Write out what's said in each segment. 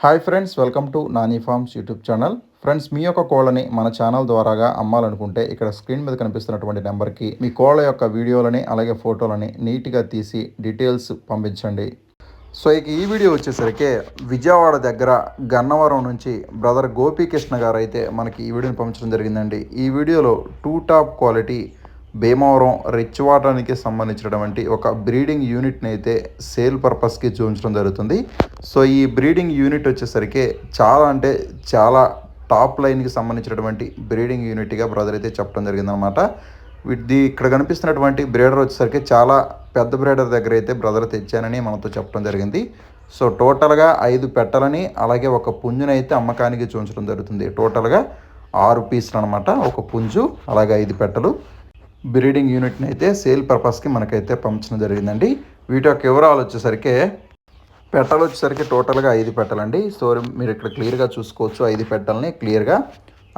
Hi friends welcome to Nani farms YouTube channel friends మీ యొక్క కోళ్ళని మన ఛానల్ ద్వారాగా అమ్మాలనుకుంటే ఇక్కడ స్క్రీన్ మీద కనిపిస్తున్నటువంటి నెంబర్కి మీ కోళ్ళ యొక్క వీడియోలని అలాగే ఫోటోలని నీట్గా తీసి డీటెయిల్స్ పంపించండి. సో ఇక ఈ వీడియో వచ్చేసరికి విజయవాడ దగ్గర గన్నవరం నుంచి బ్రదర్ గోపీకృష్ణ గారు అయితే మనకి ఈ వీడియోని పంపించడం జరిగిందండి. ఈ వీడియోలో two top quality Bhimavaram rich వాటానికి సంబంధించినటువంటి ఒక బ్రీడింగ్ యూనిట్ని అయితే సేల్ పర్పస్కి చూపించడం జరుగుతుంది. సో ఈ బ్రీడింగ్ యూనిట్ వచ్చేసరికి చాలా అంటే చాలా టాప్ లైన్కి సంబంధించినటువంటి బ్రీడింగ్ యూనిట్గా బ్రదర్ అయితే చెప్పడం జరిగిందనమాట వీటి ఇక్కడ కనిపిస్తున్నటువంటి బ్రీడర్ వచ్చేసరికి చాలా పెద్ద బ్రీడర్ దగ్గర అయితే బ్రదర్ తెచ్చానని మనతో చెప్పడం జరిగింది. సో టోటల్గా ఐదు పెట్టలని అలాగే ఒక పుంజుని అయితే అమ్మకానికి చూపించడం జరుగుతుంది. టోటల్గా ఆరు పీసులు అనమాట ఒక పుంజు అలాగే ఐదు పెట్టలు. బ్రీడింగ్ యూనిట్ని అయితే సేల్ పర్పస్కి మనకైతే పంపించడం జరిగిందండి. వీటి యొక్క వివరాలు వచ్చేసరికి పెట్టలు వచ్చేసరికి టోటల్గా ఐదు పెట్టలండి. సో మీరు ఇక్కడ క్లియర్గా చూసుకోవచ్చు ఐదు పెట్టలని క్లియర్గా.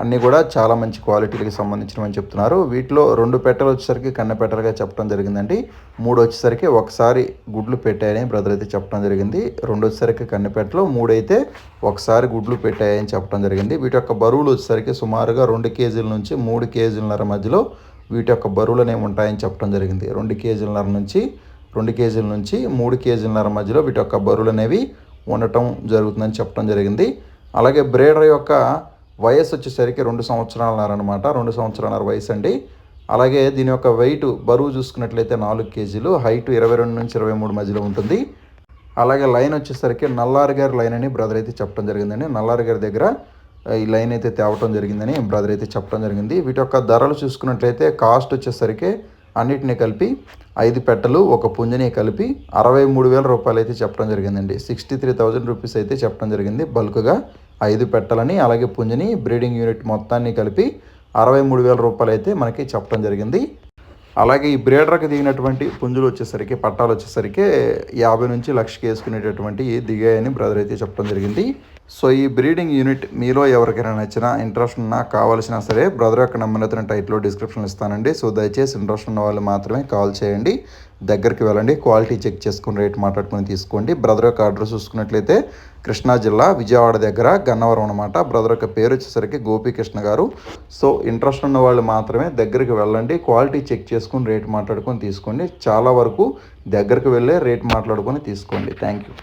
అన్నీ కూడా చాలా మంచి క్వాలిటీలకు సంబంధించినవని చెప్తున్నారు. వీటిలో రెండు పెట్టలు వచ్చేసరికి కన్న పెట్టలుగా చెప్పడం జరిగిందండి. మూడు వచ్చేసరికి ఒకసారి గుడ్లు పెట్టాయని బ్రదర్ అయితే చెప్పడం జరిగింది. రెండు వచ్చేసరికి కన్నె పెట్టలు మూడైతే ఒకసారి గుడ్లు పెట్టాయని చెప్పడం జరిగింది. వీటి యొక్క బరువులు వచ్చేసరికి సుమారుగా రెండు కేజీల నుంచి మూడు కేజీలన్నర మధ్యలో వీటి యొక్క బరువులు అనేవి ఉంటాయని చెప్పడం జరిగింది. రెండు కేజీలన్నర నుంచి రెండు కేజీల నుంచి మూడు కేజీలన్నర మధ్యలో వీటి యొక్క బరువులు అనేవి ఉండటం జరుగుతుందని చెప్పడం జరిగింది. అలాగే బ్రేడర్ యొక్క వయసు వచ్చేసరికి రెండు సంవత్సరాలన్నర అనమాట రెండు సంవత్సరాలన్నర వయసు అండి. అలాగే దీని యొక్క వెయిట్ బరువు చూసుకున్నట్లయితే నాలుగు కేజీలు హైట్ ఇరవై రెండు నుంచి ఇరవై మూడు మధ్యలో ఉంటుంది. అలాగే లైన్ వచ్చేసరికి నల్లారి గారి లైన్ అని బ్రదర్ అయితే చెప్పడం జరిగిందండి. నల్లారి గారి దగ్గర ఈ లైన్ అయితే తేవటం జరిగిందని బ్రదర్ అయితే చెప్పడం జరిగింది. వీటి యొక్క ధరలు చూసుకున్నట్లయితే కాస్ట్ వచ్చేసరికి అన్నిటిని కలిపి ఐదు పెట్టలు ఒక పుంజని కలిపి అరవై మూడు వేల రూపాయలు అయితే చెప్పడం జరిగిందండి. సిక్స్టీ త్రీ థౌజండ్ రూపీస్ అయితే చెప్పడం జరిగింది. బల్క్గా ఐదు పెట్టలని అలాగే పుంజని బ్రీడింగ్ యూనిట్ మొత్తాన్ని కలిపి అరవై మూడు వేల రూపాయలు అయితే మనకి చెప్పడం జరిగింది. అలాగే ఈ బ్రేడర్కి దిగినటువంటి పుంజులు వచ్చేసరికి పట్టాలు వచ్చేసరికి యాభై నుంచి లక్షకి వేసుకునేటటువంటి దిగాయని బ్రదర్ అయితే చెప్పడం జరిగింది. సో ఈ బ్రీడింగ్ యూనిట్ మీలో ఎవరికైనా నచ్చినా ఇంట్రెస్ట్ ఉన్నా కావాల్సినా సరే బ్రదర్ యొక్క నెంబర్ అయితే టైట్లో డిస్క్రిప్షన్ ఇస్తానండి. సో దయచేసి ఇంట్రెస్ట్ ఉన్న వాళ్ళు మాత్రమే కాల్ చేయండి. దగ్గరికి వెళ్ళండి. క్వాలిటీ చెక్ చేసుకుని రేట్ మాట్లాడుకుని తీసుకోండి. బ్రదర్ యొక్క అడ్రస్ చూసుకున్నట్లయితే కృష్ణా జిల్లా విజయవాడ దగ్గర గన్నవరం అనమాట బ్రదర్ యొక్క పేరు వచ్చేసరికి గోపీకృష్ణ గారు. సో ఇంట్రెస్ట్ ఉన్న వాళ్ళు మాత్రమే దగ్గరికి వెళ్ళండి. క్వాలిటీ చెక్ చేసుకుని రేట్ మాట్లాడుకొని తీసుకోండి. చాలా వరకు దగ్గరికి వెళ్ళే రేట్ మాట్లాడుకొని తీసుకోండి. Thank you.